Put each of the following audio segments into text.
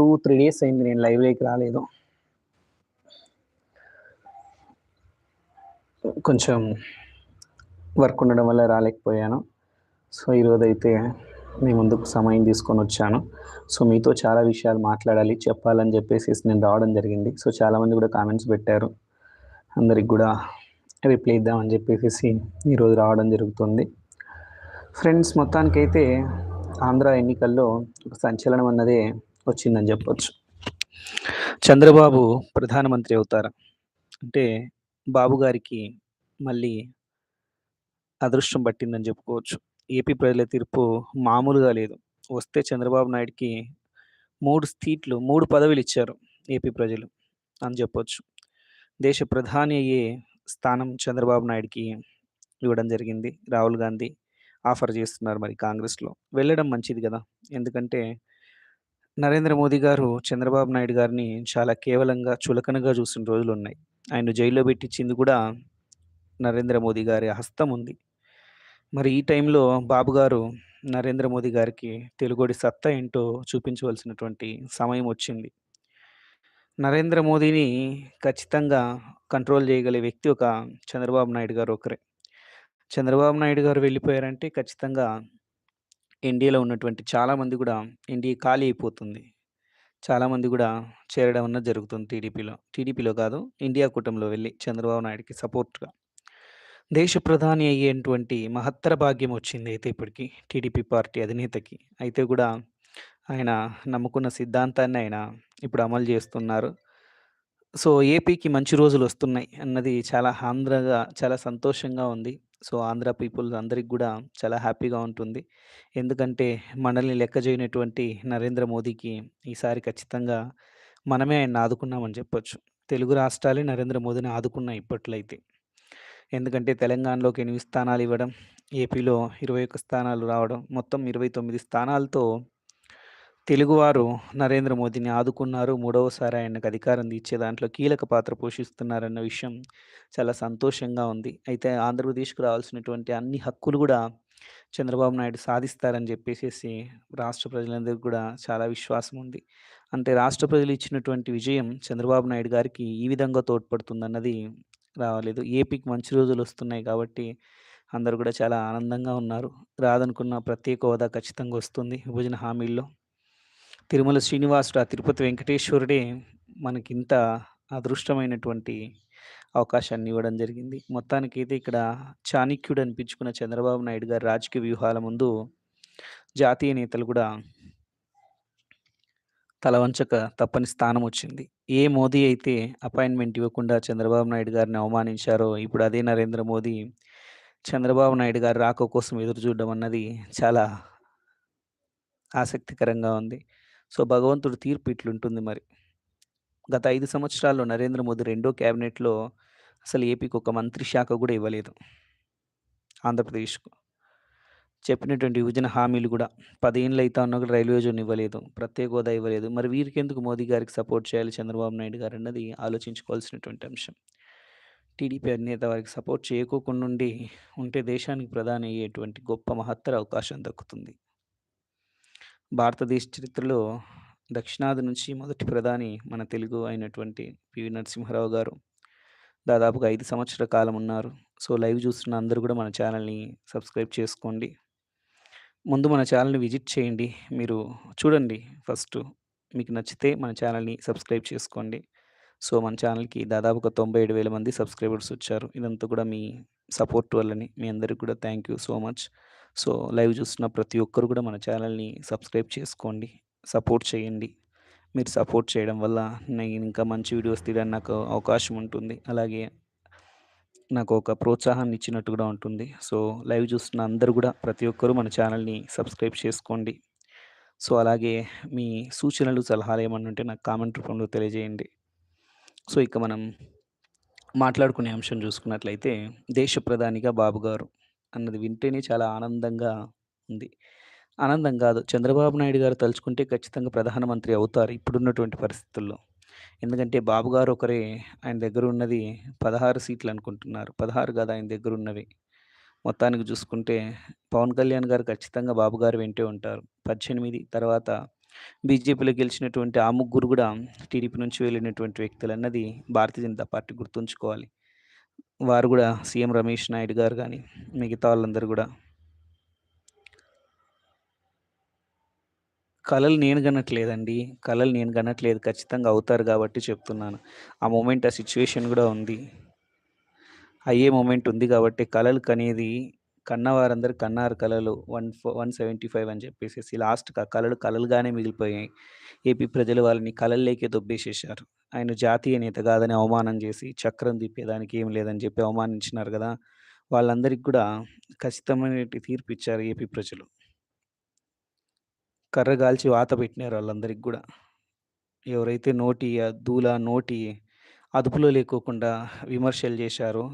Two three days అయింది నేను లైవ్లోకి రాలేదు. కొంచెం వర్క్ ఉండడం వల్ల రాలేకపోయాను. సో ఈరోజు అయితే మీ ముందుకు సమయం తీసుకొని వచ్చాను. సో మీతో చాలా విషయాలు మాట్లాడాలి చెప్పాలని చెప్పేసి నేను రావడం జరిగింది. సో చాలామంది కూడా కామెంట్స్ పెట్టారు. అందరికి కూడా రిప్లై ఇద్దామని చెప్పేసి ఈరోజు రావడం జరుగుతుంది. ఫ్రెండ్స్ మొత్తానికైతే ఆంధ్ర ఎన్నికల్లో ఒక సంచలనం అన్నదే వచ్చిందని చెప్పొచ్చు. చంద్రబాబు ప్రధానమంత్రి అవుతారా? అంటే బాబు గారికి మళ్ళీ అదృష్టం పట్టిందని చెప్పుకోవచ్చు. ఏపీ ప్రజల తీర్పు మామూలుగా లేదు. వస్తే చంద్రబాబు నాయుడుకి మూడు సీట్లు మూడు పదవులు ఇచ్చారు ఏపీ ప్రజలు అని చెప్పొచ్చు. దేశ ప్రధాని అయ్యే స్థానం చంద్రబాబు నాయుడుకి ఇవ్వడం జరిగింది. రాహుల్ గాంధీ ఆఫర్ చేస్తున్నారు మరి కాంగ్రెస్లో. వెళ్ళడం మంచిది కదా? ఎందుకంటే నరేంద్ర మోదీ గారు చంద్రబాబు నాయుడు గారిని చాలా కేవలంగా చులకనగా చూసిన రోజులు ఉన్నాయి. ఆయన జైల్లో పెట్టించింది కూడా నరేంద్ర మోదీ గారి హస్తం ఉంది. మరి ఈ టైంలో బాబు గారు నరేంద్ర మోదీ గారికి తెలుగుడి సత్తా ఏంటో చూపించవలసినటువంటి సమయం వచ్చింది. నరేంద్ర మోదీని ఖచ్చితంగా కంట్రోల్ చేయగలిగే వ్యక్తి ఒక చంద్రబాబు నాయుడు గారు ఒకరే. చంద్రబాబు నాయుడు గారు వెళ్ళిపోయారంటే ఖచ్చితంగా ఎన్డీఏలో ఉన్నటువంటి చాలామంది కూడా ఎన్డీఏ ఖాళీ అయిపోతుంది. చాలామంది కూడా చేరడం అన్నది జరుగుతుంది టీడీపీలో. టీడీపీలో కాదు ఇండియా కూటమిలో వెళ్ళి చంద్రబాబు నాయుడుకి సపోర్ట్గా. దేశ ప్రధాని అయ్యేటువంటి మహత్తర భాగ్యం వచ్చింది అయితే ఇప్పటికి టీడీపీ పార్టీ అధినేతకి. అయితే కూడా ఆయన నమ్ముకున్న సిద్ధాంతాన్ని ఆయన ఇప్పుడు అమలు చేస్తున్నారు. సో ఏపీకి మంచి రోజులు వస్తున్నాయి అన్నది చాలా ఆంధ్రగా చాలా సంతోషంగా ఉంది. సో ఆంధ్ర పీపుల్ అందరికి కూడా చాలా హ్యాపీగా ఉంటుంది. ఎందుకంటే మనల్ని లెక్క చేయనటువంటి నరేంద్ర మోదీకి ఈసారి ఖచ్చితంగా మనమే ఆయన ఆదుకున్నామని చెప్పొచ్చు. తెలుగు రాష్ట్రాలే నరేంద్ర మోదీని ఆదుకున్నాయి ఇప్పట్లో అయితే ఎందుకంటే తెలంగాణలోకి ఎనిమిది స్థానాలు ఇవ్వడం ఏపీలో ఇరవై ఒక్క స్థానాలు రావడం మొత్తం ఇరవై తొమ్మిది స్థానాలతో తెలుగువారు నరేంద్ర మోదీని ఆదుకున్నారు. మూడవసారి ఆయనకు అధికారం ఇచ్చే దాంట్లో కీలక పాత్ర పోషిస్తున్నారన్న విషయం చాలా సంతోషంగా ఉంది. అయితే ఆంధ్రప్రదేశ్కు రావాల్సినటువంటి అన్ని హక్కులు కూడా చంద్రబాబు నాయుడు సాధిస్తారని చెప్పేసి రాష్ట్ర ప్రజలందరికీ కూడా చాలా విశ్వాసం ఉంది. అంటే రాష్ట్ర ప్రజలు ఇచ్చినటువంటి విజయం చంద్రబాబు నాయుడు గారికి ఈ విధంగా తోడ్పడుతుందన్నది రావలేదు ఏపీకి మంచి రోజులు వస్తున్నాయి కాబట్టి అందరూ కూడా చాలా ఆనందంగా ఉన్నారు. రాదనుకున్న ప్రత్యేక హోదా ఖచ్చితంగా వస్తుంది. విభజన హామీల్లో తిరుమల శ్రీనివాసుడు ఆ తిరుపతి వెంకటేశ్వరుడే మనకింత అదృష్టమైనటువంటి అవకాశాన్ని ఇవ్వడం జరిగింది. మొత్తానికైతే ఇక్కడ చాణిక్యుడు అనిపించుకున్న చంద్రబాబు నాయుడు గారి రాజకీయ వ్యూహాల ముందు జాతీయ నేతలు కూడా తలవంచక తప్పని స్థానం వచ్చింది. ఏ మోదీ అయితే అపాయింట్మెంట్ ఇవ్వకుండా చంద్రబాబు నాయుడు గారిని అవమానించారో ఇప్పుడు అదే నరేంద్ర మోదీ చంద్రబాబు నాయుడు గారి రాక కోసం ఎదురు చూడడం అన్నది చాలా ఆసక్తికరంగా ఉంది. సో భగవంతుడు తీర్పు ఇట్లుంటుంది మరి. గత ఐదు సంవత్సరాల్లో నరేంద్ర మోదీ రెండో క్యాబినెట్లో అసలు ఏపీకి ఒక మంత్రి శాఖ కూడా ఇవ్వలేదు. ఆంధ్రప్రదేశ్కు. చెప్పినటువంటి విభజన హామీలు కూడా పదేళ్ళు అయితే ఉన్నా కూడా రైల్వే జోన్ ఇవ్వలేదు ప్రత్యేక హోదా ఇవ్వలేదు. మరి వీరికి ఎందుకు మోదీ గారికి సపోర్ట్ చేయాలి చంద్రబాబు నాయుడు గారు అన్నది ఆలోచించుకోవాల్సినటువంటి అంశం. టీడీపీ అధినేత వారికి సపోర్ట్ చేయకోకుండా ఉండి ఉంటే దేశానికి ప్రధాని అయ్యేటువంటి గొప్ప మహత్తర అవకాశం దక్కుతుంది. భారతదేశ చరిత్రలో దక్షిణాది నుంచి మొదటి ప్రధాని మన తెలుగు అయినటువంటి పివి నరసింహారావు గారు. దాదాపుగా ఐదు సంవత్సరాల కాలం ఉన్నారు. సో లైవ్ చూస్తున్న అందరూ కూడా మన ఛానల్ని సబ్స్క్రైబ్ చేసుకోండి. ముందు మన ఛానల్ని విజిట్ చేయండి. మీరు చూడండి ఫస్ట్ మీకు నచ్చితే మన ఛానల్ని సబ్స్క్రైబ్ చేసుకోండి. సో మన ఛానల్కి దాదాపుగా తొంభై ఏడు వేల మంది సబ్స్క్రైబర్స్ వచ్చారు. ఇదంతా కూడా మీ సపోర్ట్ వల్లని. మీ అందరికి కూడా thank you so much. So live చూస్తున్న ప్రతి ఒక్కరు కూడా మన ఛానల్ని సబ్స్క్రైబ్ చేసుకోండి సపోర్ట్ చేయండి. మీరు సపోర్ట్ చేయడం వల్ల నేను ఇంకా మంచి వీడియోస్ తీయడానికి నాకు అవకాశం ఉంటుంది. అలాగే నాకు ఒక ప్రోత్సాహాన్ని ఇచ్చినట్టు కూడా ఉంటుంది. సో లైవ్ చూస్తున్న అందరూ కూడా ప్రతి ఒక్కరూ మన ఛానల్ని సబ్స్క్రైబ్ చేసుకోండి. సో అలాగే మీ సూచనలు సలహాలు ఏమన్నా ఉంటే నాకు కామెంట్ రూపంలో తెలియజేయండి. సో ఇక మనం మాట్లాడుకునే అంశం చూసుకున్నట్లయితే దేశ ప్రధానిగా బాబు గారు అన్నది వింటేనే చాలా ఆనందంగా ఉంది. ఆనందం కాదు. చంద్రబాబు నాయుడు గారు తలుచుకుంటే ఖచ్చితంగా ప్రధానమంత్రి అవుతారు ఇప్పుడున్నటువంటి పరిస్థితుల్లో. ఎందుకంటే బాబు గారు ఒకరే ఆయన దగ్గర ఉన్నది పదహారు సీట్లు అనుకుంటున్నారు. పదహారు కాదు ఆయన దగ్గర ఉన్నవి. మొత్తానికి చూసుకుంటే పవన్ కళ్యాణ్ గారు ఖచ్చితంగా బాబు గారు వెంటే ఉంటారు. పద్దెనిమిది తర్వాత బీజేపీలో గెలిచినటువంటి ఆ ముగ్గురు కూడా టీడీపీ నుంచి వెళ్ళినటువంటి వ్యక్తులు అన్నది భారతీయ జనతా పార్టీ గుర్తుంచుకోవాలి. వారు కూడా సీఎం రమేష్ నాయుడు గారు కానీ మిగతా వాళ్ళందరూ కూడా కళలు నేను గనట్లేదండి. కళలు నేను గనట్లేదు. ఖచ్చితంగా అవుతారు కాబట్టి చెప్తున్నాను. ఆ మూమెంట్ ఆ సిచ్యువేషన్ కూడా ఉంది. అయ్యే మూమెంట్ ఉంది కాబట్టి కళలు కనేది కన్నవారందరూ కన్నారు కళలు వన్ ఫో 175 అని చెప్పేసి లాస్ట్‌కి ఆ కళలు కళలుగానే మిగిలిపోయాయి. ఏపీ ప్రజలు వాళ్ళని కలల్లోకే దొబ్బేసేశారు. ఆయన జాతీయ నేత కాదని అవమానం చేసి చక్రం తిప్పేదానికి ఏం లేదని చెప్పి అవమానించినారు కదా వాళ్ళందరికీ కూడా ఖచ్చితమైన తీర్పు ఇచ్చారు ఏపీ ప్రజలు. కర్రగాల్చి వాత పెట్టినారు వాళ్ళందరికీ కూడా ఎవరైతే నోటి దూల, నోటి అదుపులో లేకోకుండా విమర్శలు చేశారో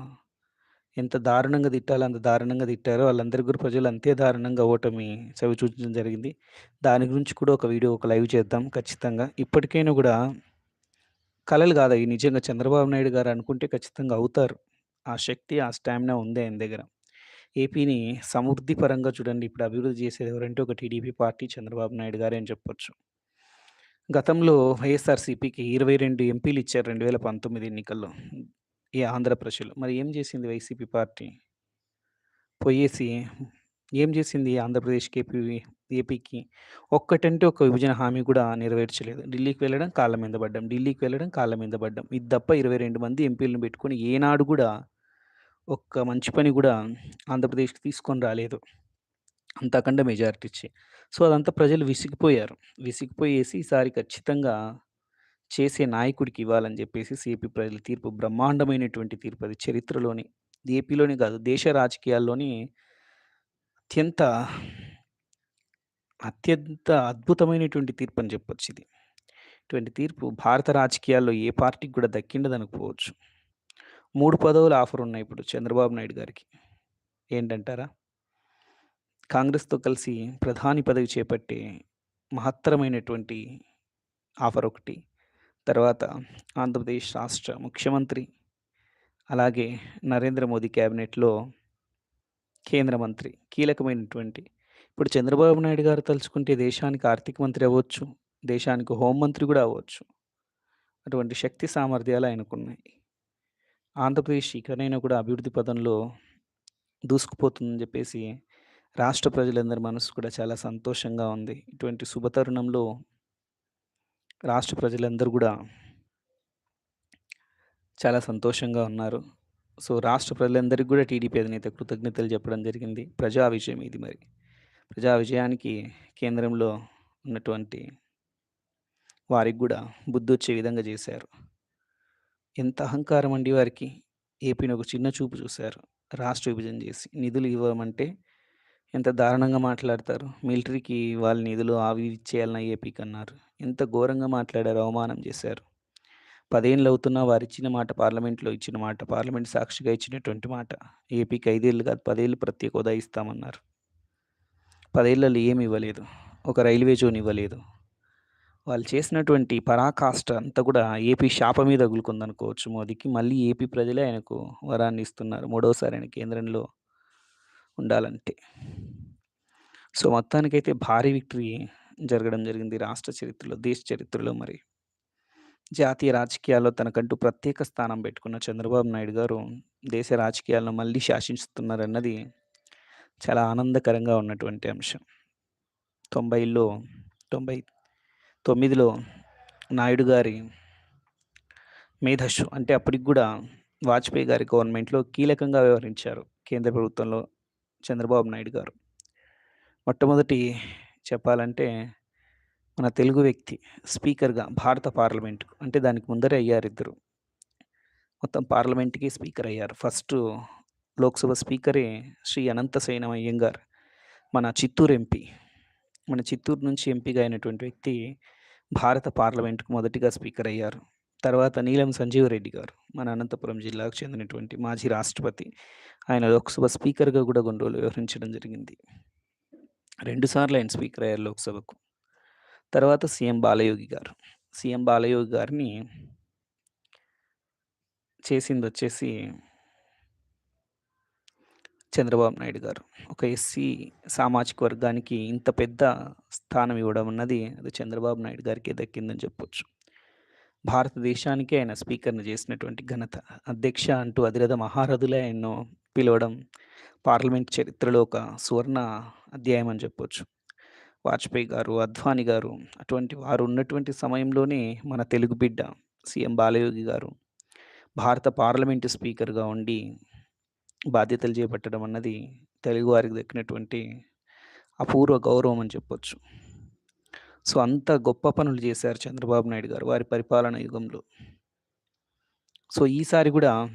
ఎంత దారుణంగా తిట్టాలో అంత దారుణంగా తిట్టారో, వాళ్ళందరికీ కూడా ప్రజలు అంతే దారుణంగా ఓటమి చూపించడం జరిగింది. దాని గురించి కూడా ఒక వీడియో, ఒక లైవ్ చేద్దాం ఖచ్చితంగా. ఇప్పటికైనా కూడా కళలు కలలు గాదయి నిజంగా చంద్రబాబు నాయుడు గారు అనుకుంటే ఖచ్చితంగా అవుతారు. ఆ శక్తి, ఆ స్టామినా ఉంది ఆయన దగ్గర. ఏపీని సమృద్ధి పరంగా చూడండి ఇప్పుడు అభివృద్ధి చేసేది ఎవరంటే ఒక టీడీపీ పార్టీ, చంద్రబాబు నాయుడు గారే అని చెప్పొచ్చు. గతంలో వైఎస్ఆర్‌సీపీకి 22 ఎంపీలు ఇచ్చారు 2019 ఎన్నికల్లో. ఈ ఆంధ్రప్రదేశ్లో మరి ఏం చేసింది వైసీపీ పార్టీ? పోయేసి ఏం చేసింది ఆంధ్రప్రదేశ్‌కి, ఏపీకి? ఒక్కటంటే ఒక్క విభజన హామీ గూడా నెరవేర్చలేదు. ఢిల్లీకి వెళ్ళడం, కాళ్ళ మీద పడ్డం. ఢిల్లీకి వెళ్ళడం, కాళ్ళ మీద పడ్డం. ఇది తప్ప 22 మంది ఎంపీలను పెట్టుకొని ఏనాడు గూడా ఒక్క మంచి పని గూడా ఆంధ్రప్రదేశ్‌కి తీసుకొని రాలేదు. అంత అఖండ మెజారిటీ ఇచ్చి. సో, అదంతా ప్రజలు విసిగిపోయారు. విసిగిపోయేసి ఈసారి ఖచ్చితంగా చేసే నాయకుడికి ఇవ్వాలని జెప్పేసేసి ఏపీ ప్రజల తీర్పు బ్రహ్మాండమైనటువంటి తీర్పు అది చరిత్రలోని, ఏపీలోనే గాదు దేశ రాజకీయాల్లోని అత్యంత అత్యంత అద్భుతమైనటువంటి తీర్పు అని చెప్పొచ్చు ఇది ఇటువంటి తీర్పు భారత రాజకీయాల్లో ఏ పార్టీకి గూడా దక్కిండదనుకోవచ్చు. మూడు పదవుల ఆఫర్ ఉన్నాయి ఇప్పుడు చంద్రబాబు నాయుడు గారికి. ఏంటంటారా? కాంగ్రెస్‌తో కలిసి ప్రధాని పదవి చేపట్టే మహత్తరమైనటువంటి ఆఫర్ ఒకటి. తర్వాత ఆంధ్రప్రదేశ్ రాష్ట్ర ముఖ్యమంత్రి, అలాగే నరేంద్ర మోదీ క్యాబినెట్‌లో కేంద్ర మంత్రి కీలకమైనటువంటి ఇప్పుడు చంద్రబాబు నాయుడు గారు తలుచుకుంటే దేశానికి ఆర్థిక మంత్రి అవ్వచ్చు. దేశానికి హోంమంత్రి కూడా అవ్వచ్చు. అటువంటి శక్తి సామర్థ్యాలు ఆయనకున్నాయి. ఆంధ్రప్రదేశ్ ఇకనైనా కూడా అభివృద్ధి పదంలో దూసుకుపోతుందని చెప్పేసి రాష్ట్ర ప్రజలందరి మనసు కూడా చాలా సంతోషంగా ఉంది. ఇటువంటి శుభతరుణంలో రాష్ట్ర ప్రజలందరూ కూడా చాలా సంతోషంగా ఉన్నారు. సో, రాష్ట్ర ప్రజలందరికీ కూడా టీడీపీ అధినేత కృతజ్ఞతలు చెప్పడం జరిగింది. ప్రజా విజయం ఇది మరి. ప్రజా విజయానికి కేంద్రంలో ఉన్నటువంటి వారికి గూడా బుద్ధొచ్చే విధంగా చేశారు ఎంత అహంకారం అండి వారికి. ఏపీని ఒక చిన్న చూపు చూశారు రాష్ట్ర విభజన చేసి నిధులు ఇవ్వమంటే ఎంత దారుణంగా మాట్లాడతారు. మిలిటరీకి వాళ్ళ నిధులు అవి ఇచ్చేయాలని ఏపీకి అన్నారు ఎంత ఘోరంగా మాట్లాడారు. అవమానం చేశారు పదేళ్ళు అవుతున్నా వారు ఇచ్చిన మాట పార్లమెంట్‌లో ఇచ్చిన మాట, పార్లమెంట్ సాక్షిగా ఇచ్చినటువంటి మాట. ఏపీకి ఐదేళ్ళు కాదు పదేళ్ళు ప్రత్యేక హోదా ఇస్తామన్నారు. 10 ఏమి ఇవ్వలేదు. ఒక రైల్వే జోన్ ఇవ్వలేదు. వాళ్ళు చేసినటువంటి పరాకాష్ట అంతా కూడా ఏపీ శాప మీద తగులుకుందనుకోవచ్చు మోదీకి. మళ్ళీ ఏపీ ప్రజలే ఆయనకు వరాన్ని ఇస్తున్నారు. మూడోసారి ఆయన కేంద్రంలో ఉండాలంటే. సో, మొత్తానికైతే భారీ విక్టరీ జరగడం జరిగింది రాష్ట్ర చరిత్రలో, దేశ చరిత్రలో మరి. జాతీయ రాజకీయాల్లో తనకంటూ ప్రత్యేక స్థానం పెట్టుకున్న చంద్రబాబు నాయుడు గారు దేశ రాజకీయాలను మళ్ళీ శాసిస్తున్నారన్నది చాలా ఆనందకరంగా ఉన్నటువంటి అంశం. 90లో 99లో నాయుడు గారి మేధస్సు అంటే అప్పటికి కూడా వాజ్పేయి గారి గవర్నమెంట్‌లో కీలకంగా వ్యవహరించారు. కేంద్ర ప్రభుత్వంలో చంద్రబాబు నాయుడు గారు. మొట్టమొదటి చెప్పాలంటే మన తెలుగు వ్యక్తి స్పీకర్‌గా భారత పార్లమెంట్‌కు అంటే దానికి ముందరే అయ్యారిద్దరు. మొత్తం పార్లమెంట్‌కి స్పీకర్ అయ్యారు. ఫస్ట్ లోక్‌సభ స్పీకరే శ్రీ అనంతశయనం అయ్యంగార్. మన చిత్తూరు ఎంపీ. మన చిత్తూరు నుంచి ఎంపీగా అయినటువంటి వ్యక్తి భారత పార్లమెంట్‌కు మొదటిగా స్పీకర్ అయ్యారు. తర్వాత నీలం సంజీవ్ రెడ్డి గారు. మన అనంతపురం జిల్లాకు చెందినటువంటి మాజీ రాష్ట్రపతి. ఆయన లోక్‌సభ స్పీకర్‌గా కూడా కొన్ని రోజులు వ్యవహరించడం జరిగింది. రెండుసార్లు ఆయన స్పీకర్ అయ్యారు లోక్‌సభకు. తర్వాత సీఎం బాలయోగి గారు. సీఎం బాలయోగి గారిని చేసింది వచ్చేసి చంద్రబాబు నాయుడు గారు. ఒక ఎస్సీ సామాజిక వర్గానికి ఇంత పెద్ద స్థానం ఇవ్వడం అన్నది అది చంద్రబాబు నాయుడు గారికే దక్కిందని చెప్పొచ్చు. భారతదేశానికే ఆయన స్పీకర్‌ని చేసినటువంటి ఘనత. అధ్యక్ష అంటూ అధిరథ మహారథులే ఎన్నో పిలవడం పార్లమెంట్ చరిత్రలో ఒక సువర్ణ అధ్యాయం అని చెప్పొచ్చు. వాజ్పేయి గారు, అద్వానీ గారు అటువంటి వారు ఉన్నటువంటి సమయంలోనే మన తెలుగు బిడ్డ సీఎం బాలయోగి గారు భారత పార్లమెంటు స్పీకర్‌గా ఉండి బాధ్యతలు చేపట్టడం అన్నది తెలుగువారికి దక్కినటువంటి అపూర్వ గౌరవం అని చెప్పొచ్చు. సో, అంత గొప్ప పనులు చేశారు చంద్రబాబు నాయుడు గారు వారి పరిపాలన యుగంలో. సో, ఈసారి కూడా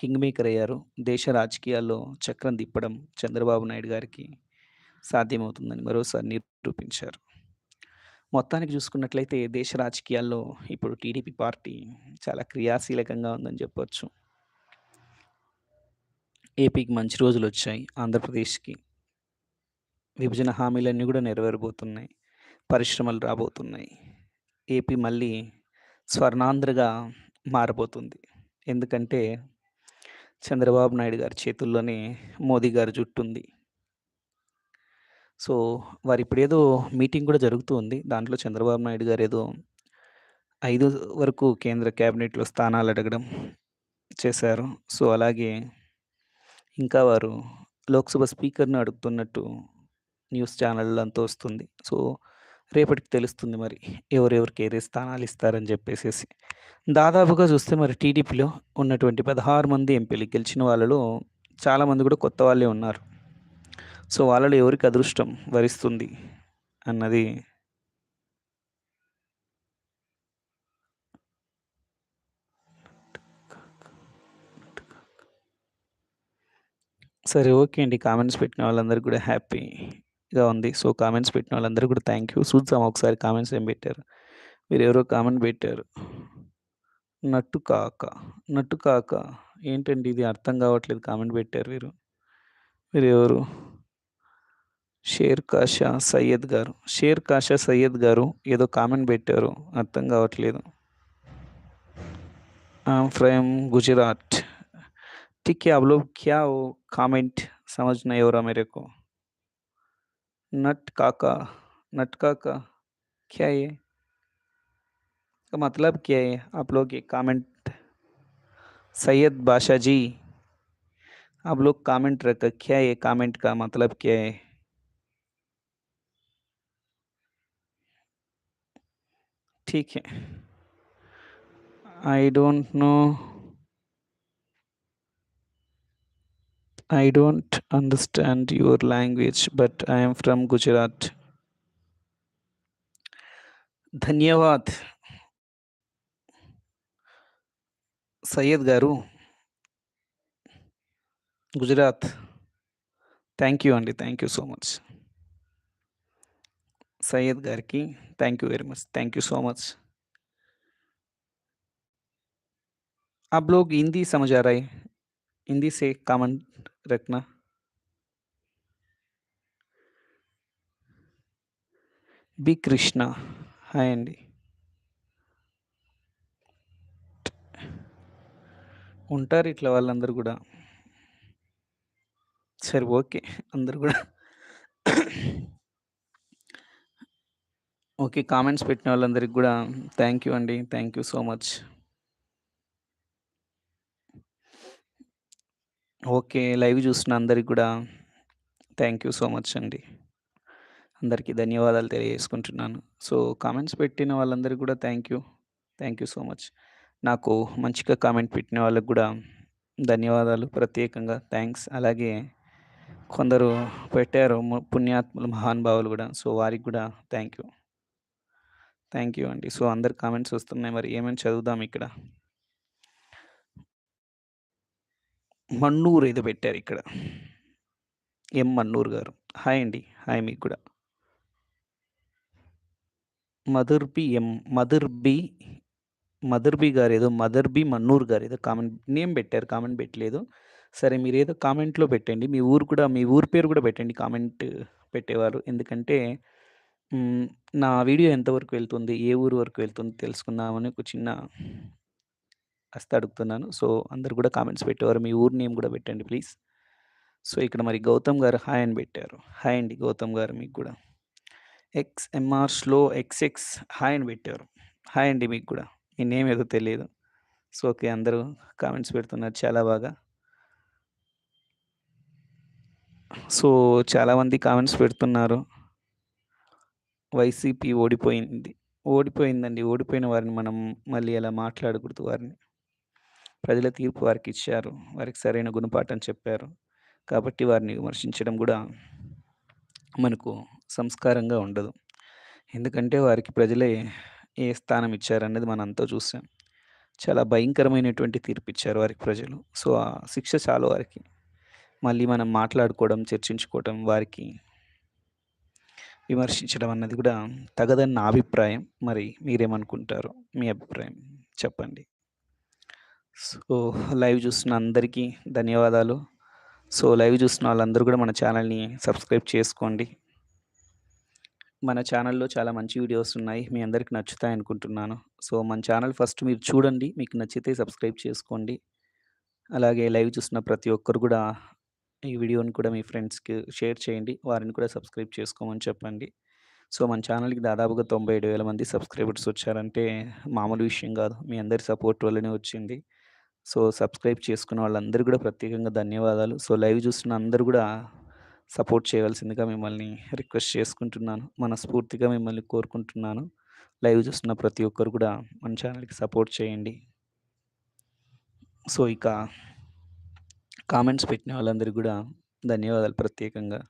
కింగ్ మేకర్ అయ్యారు. దేశ రాజకీయాల్లో చక్రం తిప్పడం చంద్రబాబు నాయుడు గారికి సాధ్యమవుతుందని మరోసారి నిరూపించారు. మొత్తానికి చూసుకున్నట్లయితే దేశ రాజకీయాల్లో ఇప్పుడు టీడీపీ పార్టీ చాలా క్రియాశీలకంగా ఉందని చెప్పొచ్చు. ఏపీకి మంచి రోజులు వచ్చాయి ఆంధ్రప్రదేశ్‌కి. విభజన హామీలన్నీ కూడా నెరవేరబోతున్నాయి. పరిశ్రమలు రాబోతున్నాయి. ఏపీ మళ్ళీ స్వర్ణాంధ్రగా మారబోతుంది. ఎందుకంటే చంద్రబాబు నాయుడు గారి చేతుల్లోనే మోదీ గారి జుట్టుంది. సో, వారిప్పుడేదో మీటింగ్ కూడా జరుగుతూ ఉంది. దాంట్లో చంద్రబాబు నాయుడు గారు ఏదో ఐదు వరకు కేంద్ర క్యాబినెట్‌లో స్థానాలు అడగడం చేశారు. సో, అలాగే ఇంకా వారు లోక్సభ స్పీకర్‌ని అడుగుతున్నట్టు న్యూస్ ఛానళ్ళు అంతా వస్తుంది. సో, రేపటికి తెలుస్తుంది మరి ఎవరెవరికి ఏదే స్థానాలు ఇస్తారని చెప్పేసేసి. దాదాపుగా చూస్తే మరి టీడీపీలో ఉన్నటువంటి 16 మంది ఎంపీలు గెలిచిన వాళ్ళలో చాలామంది కూడా కొత్త వాళ్ళే ఉన్నారు. సో, వాళ్ళలో ఎవరికి అదృష్టం వరిస్తుంది అన్నది సరే ఓకే అండి. కామెంట్స్ పెట్టిన వాళ్ళందరూ కూడా హ్యాపీగా ఉంది. సో, కామెంట్స్ పెట్టిన వాళ్ళందరూ కూడా థ్యాంక్ యూ. చూద్దాం ఒకసారి కామెంట్స్ ఏం పెట్టారు. మీరు ఎవరో కామెంట్ పెట్టారు. నట్టు కాక, నట్టు కాక ఏంటండి ఇది అర్థం కావట్లేదు కామెంట్ పెట్టారు మీరు మీరు ఎవరు షేర్ కాషా సయ్యద్ గారు. షేర్ కాషా సయ్యద్ గారు ఏదో కామెంట్ పెట్టారు. అర్థం కావట్లేదు. I from Gujarat. ठीक है, आप लोग क्या वो कमेंट समझ नहीं हो रहा मेरे को। नट काका, नट काका क्या ये? इसका मतलब क्या है? आप लोग ये कमेंट सैयद बादशाह जी, आप लोग कमेंट रखा क्या ये कमेंट का मतलब क्या है? ठीक है। I don't know I don't understand your language, but I am from Gujarat. ధన్యవాద్. సయ్యద్ గారు. గుజరాత్. థ్యాంక్ యూ అండి. Thank you so much. Syed గారికి thank you very much. Thank you so much. आप लोग हिंदी समझ आ रहा है? हिंदी से कमेंट रखना। బి కృష్ణ. హాయ్ అండి. ఉంటారు ఇట్లా వాళ్ళందరూ గూడా. సరే ఓకే. అందరూ గూడా ఓకే. కామెంట్స్ పెట్టిన వాళ్ళందరికి గూడా థ్యాంక్ యూ అండి. Thank you so much. okay. Live చూసిన అందరికి కూడా థ్యాంక్ యూ సో మచ్ అండి. అందరికీ ధన్యవాదాలు తెలియజేసుకుంటున్నాను. సో, కామెంట్స్ పెట్టిన వాళ్ళందరికీ కూడా thank you. Thank you so much. నాకు మంచిగా కామెంట్ పెట్టిన వాళ్ళకి కూడా ధన్యవాదాలు. ప్రత్యేకంగా థ్యాంక్స్ అలాగే కొందరు పెట్టారు ము పుణ్యాత్ములు, మహానుభావులు కూడా సో, వారికి కూడా థ్యాంక్ యూ. థ్యాంక్ యూ అండి. సో, అందరు కామెంట్స్ వస్తున్నాయి. మరి ఏమేమి చదువుదాం ఇక్కడ. మన్నూరు ఏదో పెట్టారిక్కడ. ఎం. మన్నూరు గారు. హాయ్ అండి. హాయ్ మీకు కూడా. Mother B M. Madhur B mother B గారు ఏదో మదర్ బి మన్నూర్ ఏదో కామెంట్ నేమ్ పెట్టారు. కామెంట్ పెట్టలేదు. సరే మీరు ఏదో కామెంట్‌లో పెట్టండి. మీ ఊరు కూడా మీ ఊరు పేరు కూడా పెట్టండి కామెంట్ పెట్టేవారు. ఎందుకంటే నా వీడియో ఎంతవరకు వెళ్తుంది? ఏ ఊరు వరకు వెళ్తుంది? తెలుసుకుందామని ఒక చిన్న అస్త అడుగుతున్నాను. సో, అందరు కూడా కామెంట్స్ పెట్టేవారు. మీ ఊరు నేమ్ కూడా పెట్టండి ప్లీజ్. సో, ఇక్కడ మరి గౌతమ్ గారు హాయ్ అని పెట్టారు. హాయ్ అండి గౌతమ్ గారు మీకు కూడా ఎక్స్ఎంఆర్ స్లో ఎక్స్ఎక్స్ హాయ్ అని పెట్టారు. హాయ్ అండి మీకు కూడా మీ నేమ్ ఏదో తెలియదు. So, okay. అందరూ కామెంట్స్ పెడుతున్నారు చాలా బాగా. సో, చాలామంది కామెంట్స్ పెడుతున్నారు. వైసీపీ ఓడిపోయింది. ఓడిపోయిందండి. ఓడిపోయిన వారిని మనం మళ్ళీ అలా మాట్లాడకూడదు వారిని. ప్రజల తీర్పు వారికి ఇచ్చారు వారికి సరైన గుణపాఠం చెప్పారు. కాబట్టి వారిని విమర్శించడం కూడా మనకు సంస్కారంగా ఉండదు. ఎందుకంటే వారికి ప్రజలే ఏ స్థానం ఇచ్చారన్నది మనంతా చూసాం. చాలా భయంకరమైనటువంటి తీర్పిచ్చారు వారికి ప్రజలు. సో, ఆ శిక్ష చాలు వారికి. మళ్ళీ మనం మాట్లాడుకోవడం, చర్చించుకోవడం, వారికి విమర్శించడం అన్నది కూడా తగదని నా అభిప్రాయం. మరి మీరేమనుకుంటారో మీ అభిప్రాయం చెప్పండి. సో, లైవ్ చూస్తున్న అందరికీ ధన్యవాదాలు. సో, లైవ్ చూస్తున్న వాళ్ళందరూ కూడా మన ఛానల్‌ని సబ్స్క్రైబ్ చేసుకోండి. మన ఛానల్‌లో చాలా మంచి వీడియోస్ ఉన్నాయి. మీ అందరికి నచ్చుతాయనుకుంటున్నాను. సో, మన ఛానల్ ఫస్ట్ మీరు చూడండి. మీకు నచ్చితే సబ్స్క్రైబ్ చేసుకోండి. అలాగే లైవ్ చూస్తున్న ప్రతి ఒక్కరు కూడా ఈ వీడియోని కూడా మీ ఫ్రెండ్స్‌కి షేర్ చేయండి. వారిని కూడా సబ్స్క్రైబ్ చేసుకోమని చెప్పండి. సో, మన ఛానల్‌కి దాదాపుగా 97,000 మంది సబ్స్క్రైబర్స్ వచ్చారంటే మామూలు విషయం కాదు మీ అందరి సపోర్ట్ వల్లనే వచ్చింది. సో, సబ్స్క్రైబ్ చేసుకున్న వాళ్ళందరూ కూడా ప్రత్యేకంగా ధన్యవాదాలు. సో, లైవ్ చూస్తున్న అందరూ కూడా సపోర్ట్ చేయవలసిందిగా మిమ్మల్ని రిక్వెస్ట్ చేసుకుంటున్నాను. మనస్ఫూర్తిగా మిమ్మల్ని కోరుకుంటున్నాను. లైవ్ చూస్తున్న ప్రతి ఒక్కరు కూడా మన ఛానల్‌కి సపోర్ట్ చేయండి. సో, ఇక కామెంట్స్ పెట్టిన వాళ్ళందరికీ కూడా ధన్యవాదాలు ప్రత్యేకంగా.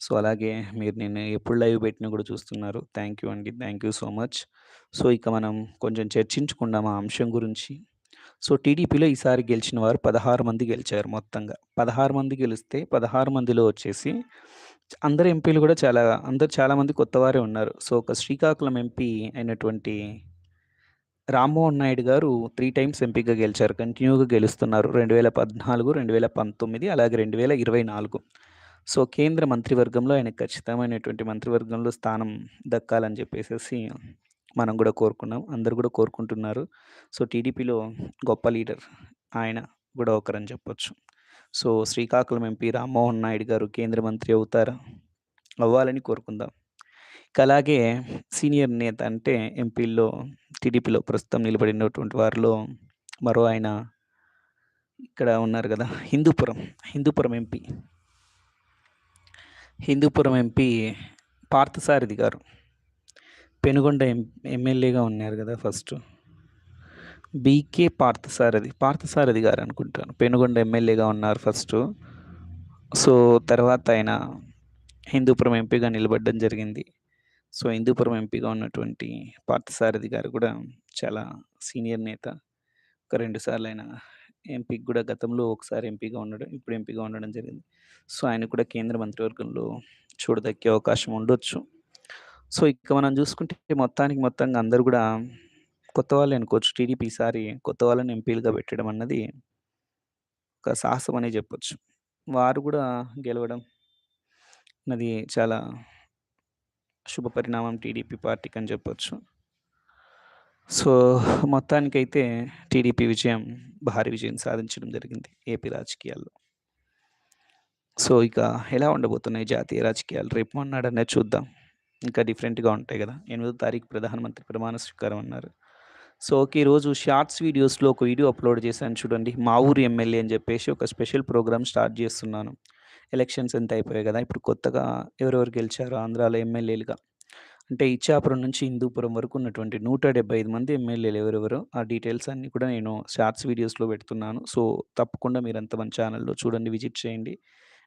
సో, అలాగే మీరు నేను ఎప్పుడు లైవ్ పెట్టినా కూడా చూస్తున్నారు. థ్యాంక్ యూ అండి. Thank you so much. So, ఇక మనం కొంచెం చర్చించుకుందాం ఆ అంశం గురించి. సో, టీడీపీలో ఈసారి గెలిచిన వారు 16 మంది గెలిచారు మొత్తంగా. 16 మంది గెలిస్తే 16 మందిలో వచ్చేసి అందరు ఎంపీలు కూడా చాలా అందరూ చాలామంది కొత్తవారే ఉన్నారు. సో, ఒక శ్రీకాకుళం ఎంపీ అయినటువంటి రామ్మోహన్ నాయుడు గారు త్రీ టైమ్స్ ఎంపీగా గెలిచారు. కంటిన్యూగా గెలుస్తున్నారు. 2014, 2019 అలాగే 2024. సో, కేంద్ర మంత్రివర్గంలో ఆయనకు ఖచ్చితమైనటువంటి మంత్రివర్గంలో స్థానం దక్కాలని చెప్పేసేసి మనం కూడా కోరుకున్నాం. అందరు కూడా కోరుకుంటున్నారు. సో, టీడీపీలో గొప్ప లీడర్ ఆయన కూడా ఒకరని చెప్పొచ్చు. సో, శ్రీకాకుళం ఎంపీ రామ్మోహన్ నాయుడు గారు కేంద్ర మంత్రి అవుతారా? అవ్వాలని కోరుకుందాం. ఇక అలాగే సీనియర్ నేత అంటే ఎంపీల్లో టీడీపీలో ప్రస్తుతం నిలబడినటువంటి వారిలో మరో ఆయన ఇక్కడ ఉన్నారు కదా హిందూపురం, హిందూపురం ఎంపీ. హిందూపురం ఎంపీ పార్థసారథి గారు. పెనుగొండ ఎం ఎమ్మెల్యేగా ఉన్నారు కదా ఫస్ట్ బీకే పార్థసారథి. పార్థసారథి గారు అనుకుంటాను. పెనుగొండ ఎమ్మెల్యేగా ఉన్నారు ఫస్ట్ సో, తర్వాత ఆయన హిందూపురం ఎంపీగా నిలబడడం జరిగింది. సో, హిందూపురం ఎంపీగా ఉన్నటువంటి పార్థసారథి గారు కూడా చాలా సీనియర్ నేత. ఒక రెండు సార్లు ఆయన ఎంపీకి కూడా గతంలో ఒకసారి ఎంపీగా ఉండడం, ఇప్పుడు ఎంపీగా ఉండడం జరిగింది. సో, ఆయన కూడా కేంద్ర మంత్రివర్గంలో చూడదక్కే అవకాశం ఉండొచ్చు. సో, ఇక మనం చూసుకుంటే మొత్తానికి మొత్తంగా అందరూ కూడా కొత్త వాళ్ళు అనుకోవచ్చు. టీడీపీ ఈసారి కొత్త వాళ్ళని ఎంపీలుగా పెట్టడం అన్నది ఒక సాహసం అనే చెప్పొచ్చు వారు కూడా గెలవడం అన్నది చాలా శుభ పరిణామం టీడీపీ పార్టీకని చెప్పొచ్చు. సో, మొత్తానికైతే టీడీపీ విజయం భారీ విజయం సాధించడం జరిగింది ఏపీ రాజకీయాల్లో. సో, ఇక ఎలా ఉండబోతున్నాయి జాతీయ రాజకీయాలు రేపు అన్నాడనే చూద్దాం. ఇంకా డిఫరెంట్‌గా ఉంటాయి కదా ఎనిమిదో తారీఖు ప్రధానమంత్రి ప్రమాణ స్వీకారం అన్నారు. So, okay. ఈరోజు షార్ట్స్ వీడియోస్‌లో ఒక వీడియో అప్‌లోడ్ చేశాను చూడండి. మా ఊరి ఎమ్మెల్యే అని చెప్పేసి ఒక స్పెషల్ ప్రోగ్రామ్ స్టార్ట్ చేస్తున్నాను ఎలక్షన్స్ అంతా అయిపోయాయి కదా ఇప్పుడు కొత్తగా ఎవరెవరు గెలిచారు ఆంధ్రాలో ఎమ్మెల్యేలుగా. అంటే ఇచ్చాపురం నుంచి హిందూపురం వరకు ఉన్నటువంటి 175 మంది ఎమ్మెల్యేలు ఎవరెవరు ఆ డీటెయిల్స్ అన్నీ కూడా నేను షార్ట్స్ వీడియోస్‌లో పెడుతున్నాను. సో, తప్పకుండా మీరంతా మన ఛానల్‌లో చూడండి, విజిట్ చేయండి.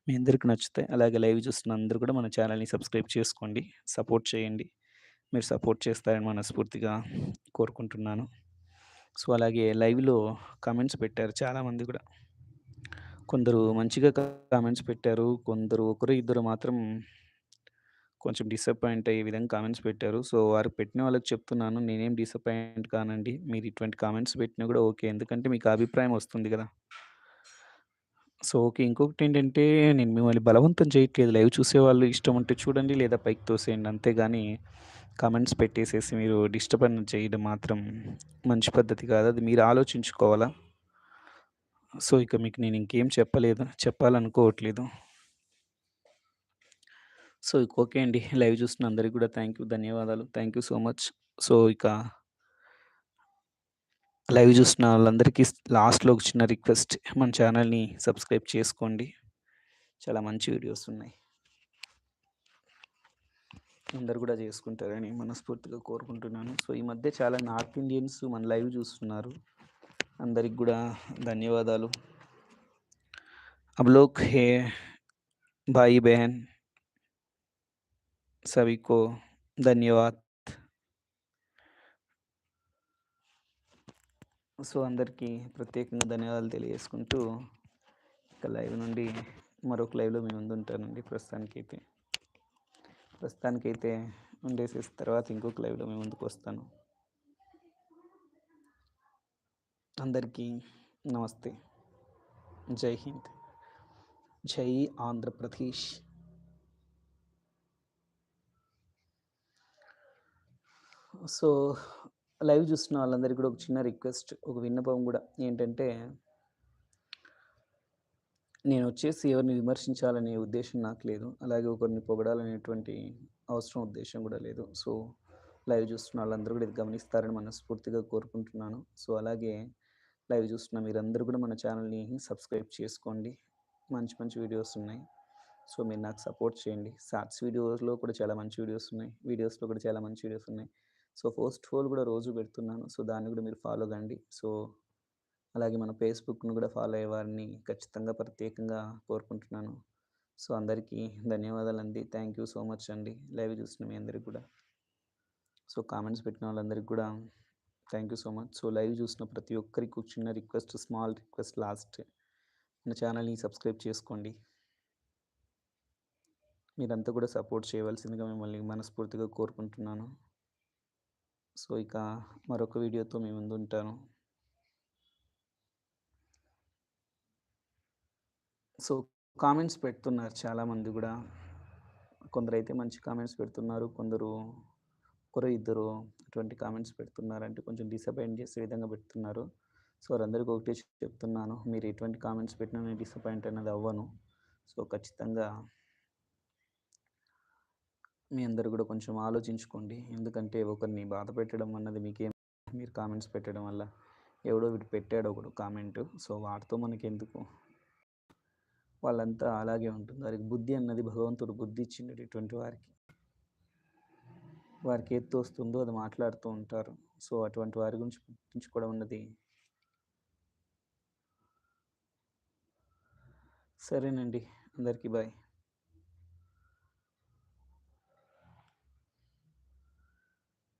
మీ అందరికి నచ్చుతాయి. అలాగే లైవ్ చూస్తున్న అందరూ కూడా మన ఛానల్‌ని సబ్స్క్రైబ్ చేసుకోండి. సపోర్ట్ చేయండి. మీరు సపోర్ట్ చేస్తారని మనస్ఫూర్తిగా కోరుకుంటున్నాను. సో, అలాగే లైవ్‌లో కామెంట్స్ పెట్టారు చాలామంది కూడా కొందరు మంచిగా కామెంట్స్ పెట్టారు. కొందరు ఒకరు, ఇద్దరు మాత్రం కొంచెం డిసప్పాయింట్ అయ్యే విధంగా కామెంట్స్ పెట్టారు. సో, వారు పెట్టిన వాళ్ళకి చెప్తున్నాను నేనేం డిసప్పాయింట్ కానండి. మీరు ఇటువంటి కామెంట్స్ పెట్టినా కూడా ఓకే. ఎందుకంటే మీకు అభిప్రాయం వస్తుంది కదా సో, ఓకే. ఇంకొకటి ఏంటంటే నేను మిమ్మల్ని బలవంతం చేయట్లేదు. లైవ్ చూసేవాళ్ళు ఇష్టం ఉంటే చూడండి లేదా పైకి తోసేయండి. అంతేగాని కామెంట్స్ పెట్టేసేసి మీరు డిస్టర్బ్ చేయడం మాత్రం మంచి పద్ధతి కాదు. అది మీరు ఆలోచించుకోవాలా. సో, ఇక మీకు నేను ఇంకేం చెప్పలేదు చెప్పాలనుకోవట్లేదు. సో, ఇక ఓకే అండి. లైవ్ చూస్తున్న అందరికి కూడా థ్యాంక్ యూ. ధన్యవాదాలు. Thank you so much. So, ఇక లైవ్ చూసిన వాళ్ళందరికీ లాస్ట్లో చిన్న రిక్వెస్ట్ మన ఛానల్ని సబ్స్క్రైబ్ చేసుకోండి. చాలా మంచి వీడియోస్ ఉన్నాయి. అందరు కూడా చేసుకుంటారని మనస్ఫూర్తిగా కోరుకుంటున్నాను. సో ఈ మధ్య చాలా నార్త్ ఇండియన్స్ మన లైవ్ చూస్తున్నారు. అందరికి కూడా ధన్యవాదాలు. అబ్లోక్ హే బాయి బెహన్ సవికో ధన్యవాద్. సో, అందరికీ ప్రత్యేకంగా ధన్యవాదాలు తెలియజేసుకుంటూ ఇక లైవ్ నుండి మరొక లైవ్‌లో మేము ముందుంటానండి ప్రస్తుతానికైతే. ప్రస్తుతానికైతే ఉండేసేసి తర్వాత ఇంకొక లైవ్‌లో ముందుకు వస్తాను అందరికీ నమస్తే. జై హింద్. జై ఆంధ్రప్రదేశ్. సో, లైవ్ చూస్తున్న వాళ్ళందరికీ కూడా ఒక చిన్న రిక్వెస్ట్, ఒక విన్నపం కూడా ఏంటంటే నేను వచ్చేసి ఎవరిని విమర్శించాలనే ఉద్దేశం నాకు లేదు. అలాగే ఒకరిని పొగడాలనేటువంటి అవసరం, ఉద్దేశం కూడా లేదు. సో, లైవ్ చూస్తున్న వాళ్ళందరూ కూడా ఇది గమనిస్తారని మనస్ఫూర్తిగా కోరుకుంటున్నాను. సో, అలాగే లైవ్ చూస్తున్న మీరందరూ కూడా మన ఛానల్‌ని సబ్స్క్రైబ్ చేసుకోండి. మంచి మంచి వీడియోస్ ఉన్నాయి. సో, మీరు నాకు సపోర్ట్ చేయండి. షార్ట్స్ వీడియోస్‌లో కూడా చాలా మంచి వీడియోస్ ఉన్నాయి. వీడియోస్‌లో కూడా చాలా మంచి వీడియోస్ ఉన్నాయి. సో, పోస్ట్ హోల్ కూడా రోజు పెడుతున్నాను. సో, దాన్ని కూడా మీరు ఫాలో కండి. సో, అలాగే మన ఫేస్‌బుక్‌ను కూడా ఫాలో అయ్యే వారిని ఖచ్చితంగా ప్రత్యేకంగా కోరుకుంటున్నాను. సో, అందరికీ ధన్యవాదాలండి. థ్యాంక్ యూ సో మచ్ అండి. లైవ్ చూసిన మీ అందరికి కూడా. సో, కామెంట్స్ పెట్టిన వాళ్ళందరికీ కూడా thank you so much. So, live చూసిన ప్రతి ఒక్కరికి ఒక చిన్న రిక్వెస్ట్, స్మాల్ రిక్వెస్ట్ లాస్ట్ మన ఛానల్‌ని సబ్స్క్రైబ్ చేసుకోండి. మీరంతా కూడా సపోర్ట్ చేయవలసిందిగా మిమ్మల్ని మనస్ఫూర్తిగా కోరుకుంటున్నాను. సో, ఇక మరొక వీడియోతో మీ ముందుంటాను. సో, కామెంట్స్ పెడుతున్నారు చాలామంది కూడా. కొందరైతే మంచి కామెంట్స్ పెడుతున్నారు. కొందరు ఒకరు, ఇద్దరు అటువంటి కామెంట్స్ పెడుతున్నారు. అంటే కొంచెం డిసప్పాయింట్ చేసే విధంగా పెడుతున్నారు. సో, వారందరికీ ఒకటే చెప్తున్నాను. మీరు ఎటువంటి కామెంట్స్ పెట్టినా నేను డిసప్పాయింట్ అనేది అవ్వను. సో, ఖచ్చితంగా మీ అందరు కూడా కొంచెం ఆలోచించుకోండి. ఎందుకంటే ఒకరిని బాధ పెట్టడం అన్నది మీకేం మీరు కామెంట్స్ పెట్టడం వల్ల ఎవడో వీడు పెట్టాడు ఒకడు కామెంట్. సో, వాటితో మనకి ఎందుకు వాళ్ళంతా అలాగే ఉంటుంది. వారికి బుద్ధి అన్నది భగవంతుడు బుద్ధి ఇచ్చిండు ఇటువంటి వారికి. వారికి ఏది తోస్తుందో అది మాట్లాడుతూ ఉంటారు. సో, అటువంటి వారి గురించి పట్టించుకోవడం అన్నది సరేనండి. అందరికీ బాయ్.